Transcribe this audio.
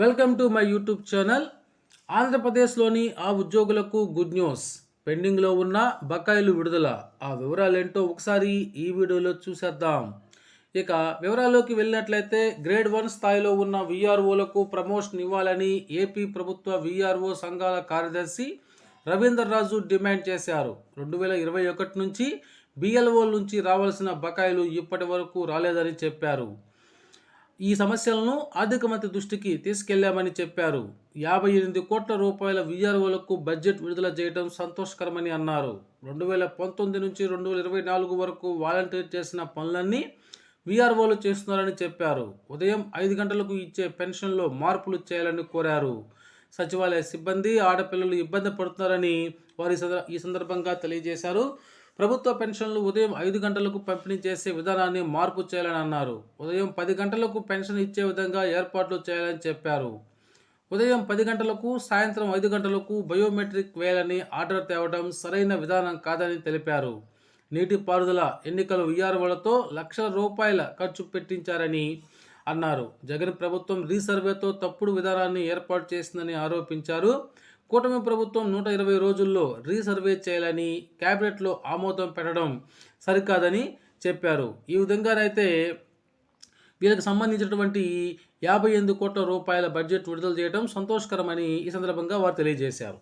Welcome to my YouTube channel. ఆంధ్రప్రదేశ్లోని ఆ ఉద్యోగులకు గుడ్ న్యూస్. పెండింగ్లో ఉన్న బకాయిలు విడుదల. ఆ వివరాలేంటో ఒకసారి ఈ వీడియోలో చూసేద్దాం. ఇక వివరాల్లోకి వెళ్ళినట్లయితే గ్రేడ్ వన్ స్థాయిలో ఉన్న విఆర్ఓలకు ప్రమోషన్ ఇవ్వాలని ఏపీ ప్రభుత్వ విఆర్ఓ సంఘాల కార్యదర్శి రవీందర్ రాజు డిమాండ్ చేశారు. రెండు వేల ఇరవై ఒకటి నుంచి బిఎల్ఓ నుంచి రావాల్సిన బకాయిలు ఇప్పటి వరకు రాలేదని చెప్పారు. ఈ సమస్యలను ఆర్థిక మంత్రి దృష్టికి తీసుకెళ్ళామని చెప్పారు. యాభై ఎనిమిది కోట్ల రూపాయల విఆర్ఓలకు బడ్జెట్ విడుదల చేయడం సంతోషకరమని అన్నారు. రెండు వేల పంతొమ్మిది నుంచి రెండు వేల ఇరవై నాలుగు వరకు వాలంటీర్ చేసిన పనులన్నీ విఆర్ఓలు చేస్తున్నారని చెప్పారు. ఉదయం ఐదు గంటలకు ఇచ్చే పెన్షన్లో మార్పులు చేయాలని కోరారు. సచివాలయ సిబ్బంది ఆడపిల్లలు ఇబ్బంది పడుతున్నారని వారి ఈ సందర్భంగా తెలియజేశారు. ప్రభుత్వ పెన్షన్లు ఉదయం ఐదు గంటలకు పంపిణీ చేసే విధానాన్ని మార్పు చేయాలని అన్నారు. ఉదయం పది గంటలకు పెన్షన్ ఇచ్చే విధంగా ఏర్పాట్లు చేయాలని చెప్పారు. ఉదయం పది గంటలకు సాయంత్రం ఐదు గంటలకు బయోమెట్రిక్ వేయాలని ఆర్డర్ తేవడం సరైన విధానం కాదని తెలిపారు. నీటిపారుదల ఎన్నికల విఆర్ఓలతో లక్షల రూపాయల ఖర్చు పెట్టించారని అన్నారు. జగన్ ప్రభుత్వం రీసర్వేతో తప్పుడు విధానాన్ని ఏర్పాటు చేసిందని ఆరోపించారు. కూటమి ప్రభుత్వం నూట ఇరవై రోజుల్లో రీసర్వే చేయాలని క్యాబినెట్లో ఆమోదం పెట్టడం సరికాదని చెప్పారు. ఈ విధంగానైతే వీళ్ళకి సంబంధించినటువంటి యాభై ఎనిమిది కోట్ల రూపాయల బడ్జెట్ విడుదల చేయడం సంతోషకరమని ఈ సందర్భంగా వారు తెలియజేశారు.